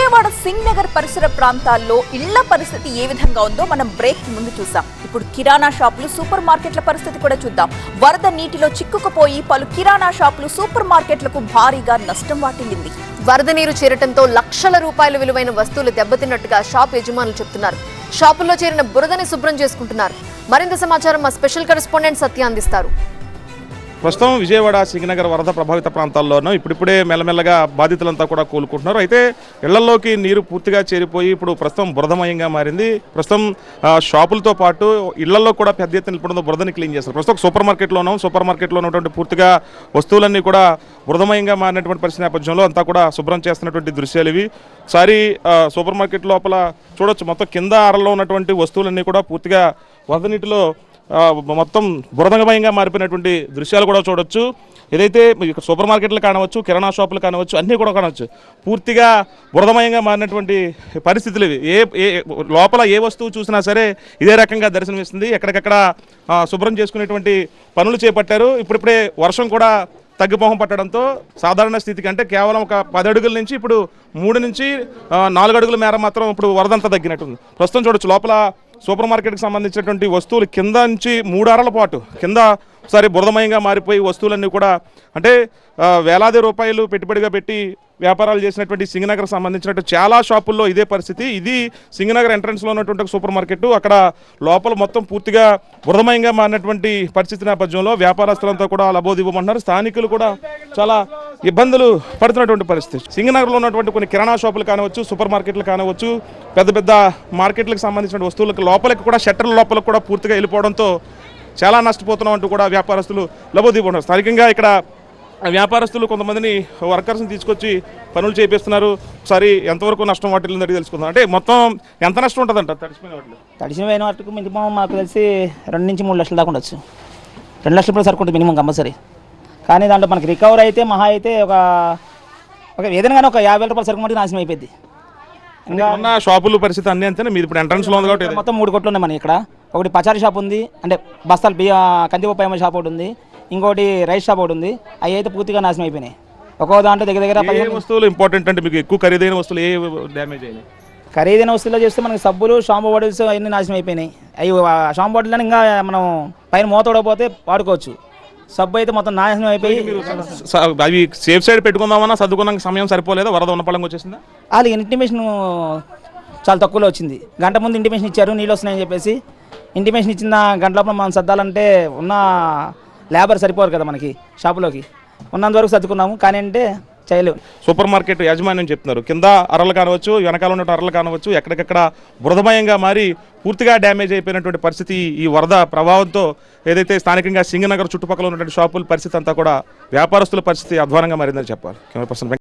విజయవాడ సింగ్ నగర్ పరిసర ప్రాంతాల్లో ఇళ్ళ పరిస్థితి ఏ విధంగా ఉందో మనం బ్రేక్ ముందు చూసాం. ఇప్పుడు కిరాణా షాపులు సూపర్ మార్కెట్ల పరిస్థితి కూడా చూద్దాం. వరద నీటిలో చిక్కుకుపోయి పలు కిరాణా షాపులు సూపర్ మార్కెట్లకు భారీగా నష్టం వాటిల్లింది. వరద నీరు చేరటంతో లక్షల రూపాయల విలువైన వస్తువులు దెబ్బతిన్నట్టుగా షాప్ యజమానులు చెప్తున్నారు. షాపుల్లో చేరిన బురదని శుభ్రం చేసుకుంటున్నారు. మరింత సమాచారం మా స్పెషల్ కరెస్పాండెంట్ సత్య అందిస్తారు. ప్రస్తుతం విజయవాడ సింగనగర్ వరద ప్రభావిత ప్రాంతాల్లోనూ ఇప్పుడిప్పుడే మెల్లమెల్లగా బాధితులంతా కూడా కోలుకుంటున్నారు. అయితే ఇళ్ళలోకి నీరు పూర్తిగా చేరిపోయి ఇప్పుడు ప్రస్తుతం బురదమయంగా మారింది. ప్రస్తుతం షాపులతో పాటు ఇళ్ళలో కూడా పెద్ద ఎత్తున ఇప్పుడు బురదని క్లీన్ చేస్తారు ప్రస్తుతం సూపర్ మార్కెట్లోనూ సూపర్ మార్కెట్లో ఉన్నటువంటి పూర్తిగా వస్తువులన్నీ కూడా బురదమయంగా మారినటువంటి పరిస్థితి నేపథ్యంలో అంతా కూడా శుభ్రం చేస్తున్నటువంటి దృశ్యాలు ఇవి. ఒకసారి సూపర్ మార్కెట్ లోపల చూడొచ్చు. మొత్తం కింద అరలో ఉన్నటువంటి వస్తువులన్నీ కూడా పూర్తిగా వరద నీటిలో మొత్తం బురదమయంగా మారిపోయినటువంటి దృశ్యాలు కూడా చూడొచ్చు. ఏదైతే సూపర్ మార్కెట్లు కానవచ్చు కిరాణా షాపులు కానవచ్చు అన్నీ కూడా కానవచ్చు పూర్తిగా బురదమయంగా మారినటువంటి పరిస్థితులు ఇవి. ఏ ఏ లోపల ఏ వస్తువు చూసినా సరే ఇదే రకంగా దర్శనమిస్తుంది. ఎక్కడికక్కడ శుభ్రం చేసుకునేటువంటి పనులు చేపట్టారు. ఇప్పుడిప్పుడే వర్షం కూడా తగ్గిపోహం పట్టడంతో సాధారణ స్థితికి అంటే కేవలం ఒక పది అడుగుల నుంచి ఇప్పుడు మూడు నుంచి నాలుగు అడుగుల మేర మాత్రం ఇప్పుడు వరదంతా తగ్గినట్టుంది. ప్రస్తుతం చూడొచ్చు లోపల సూపర్ మార్కెట్కి సంబంధించినటువంటి వస్తువులు కింద నుంచి మూడారల పాటు కింద ఒకసారి బురదమయంగా మారిపోయి వస్తువులన్నీ కూడా అంటే వేలాది రూపాయలు పెట్టుబడిగా పెట్టి వ్యాపారాలు చేసినటువంటి సింగనగర్ సంబంధించినట్టు చాలా షాపుల్లో ఇదే పరిస్థితి. ఇది సింగనగర్ ఎంట్రన్స్లో ఉన్నటువంటి సూపర్ మార్కెట్. అక్కడ లోపల మొత్తం పూర్తిగా బురదమయంగా మారినటువంటి పరిస్థితి నేపథ్యంలో వ్యాపారస్తులంతా కూడా లబోదివ్వమంటున్నారు. స్థానికులు కూడా చాలా ఇబ్బందులు పడుతున్నటువంటి పరిస్థితి. సింగనగర్లో ఉన్నటువంటి కొన్ని కిరాణా షాపులు కానవచ్చు సూపర్ మార్కెట్లు కానవచ్చు పెద్ద పెద్ద మార్కెట్లకు సంబంధించిన వస్తువులకు లోపలికి కూడా షట్టర్ల లోపలికి కూడా పూర్తిగా వెళ్ళిపోవడంతో చాలా నష్టపోతున్నాం అంటూ కూడా వ్యాపారస్తులు లబోదివ్వడం స్థానికంగా ఇక్కడ వ్యాపారస్తులు కొంతమందిని వర్కర్స్ని తీసుకొచ్చి పనులు చేపిస్తున్నారు. ఒకసారి ఎంతవరకు నష్టం వాటిల్ని అడిగి తెలుసుకుందాం. అంటే మొత్తం ఎంత నష్టం ఉంటుందంట? తడిసిపోయిన వాటిలో. తడిసిన వాటికి మినిమం మాకు తెలిసి రెండు నుంచి మూడు లక్షల దాకా ఉండొచ్చు. రెండు లక్షల సరుకుంటుంది మినిమం కంపల్సరీ. కానీ దాంట్లో మనకి రికవర్ అయితే మహా అయితే ఒక ఒక ఏదైనా కానీ ఒక యాభై వేల రూపాయల సరుకు మటుకు నాశనం అయిపోయింది. ఇంకా ఉన్న షాపుల పరిస్థితి అన్ని అంతేనే? మీరు ఇప్పుడు ఎంట్రన్స్లో ఉంది కాబట్టి మొత్తం మూడు కొట్లు ఉన్నాయి మనకి ఇక్కడ. ఒకటి పచారీ షాప్ ఉంది అంటే బస్తాలు బియ్య కందిపప్పు ఏమో షాప్ ఒకటి ఉంది. ఇంకోటి రైస్ షాప్ ఒకటి ఉంది. అవి అయితే పూర్తిగా నాశనం అయిపోయినాయి. ఒక్కో దాంట్లో దగ్గర దగ్గర ఏ పదిహేను వస్తువులు ఇంపార్టెంట్ అంటే మీకు ఎక్కువ ఖరీదైన వస్తువులు ఏ డ్యామేజ్ అయినాయి? ఖరీదైన వస్తువుల్లో చేస్తే మనకి సబ్బులు షాంపూ బాటిల్స్ అవన్నీ నాశనం అయిపోయినాయి. అవి షాంపూ బాటిల్ అని ఇంకా మనం పైన మూత ఉడకపోతే వాడుకోవచ్చు. సబ్బు అయితే మొత్తం నాశనం అయిపోయి స- అవి సేఫ్ సైడ్ పెట్టుకుందామన్నా సర్దుకున్న సమయం సరిపోలేదా? వరద ఉన్న పళ్ళంగా వచ్చేసిందా? వాళ్ళు ఇంటిమేషన్ చాలా తక్కువలో వచ్చింది. గంట ముందు ఇంటిమేషన్ ఇచ్చారు నీళ్ళు వస్తున్నాయని చెప్పేసి. ఇంటిమేషన్ ఇచ్చిన గంట లోపల మనం సర్దాలంటే ఉన్న లేబర్ సరిపోరు కదా మనకి షాపులోకి. ఉన్నంత వరకు సర్దుకున్నాము. కానీ అంటే చేయలేము సూపర్ మార్కెట్ యాజమాన్యం చెప్తున్నారు. కింద అరలు కానవచ్చు వెనకాల ఉన్న అరలు కానవచ్చు ఎక్కడికక్కడ బురదమయంగా మారి పూర్తిగా డ్యామేజ్ అయిపోయినటువంటి పరిస్థితి ఈ వరద ప్రభావంతో ఏదైతే స్థానికంగా సింగనగర్ చుట్టుపక్కల ఉన్నటువంటి షాపుల పరిస్థితి అంతా కూడా వ్యాపారస్తుల పరిస్థితి అధ్వానంగా మారిందని చెప్పాలి. Camera person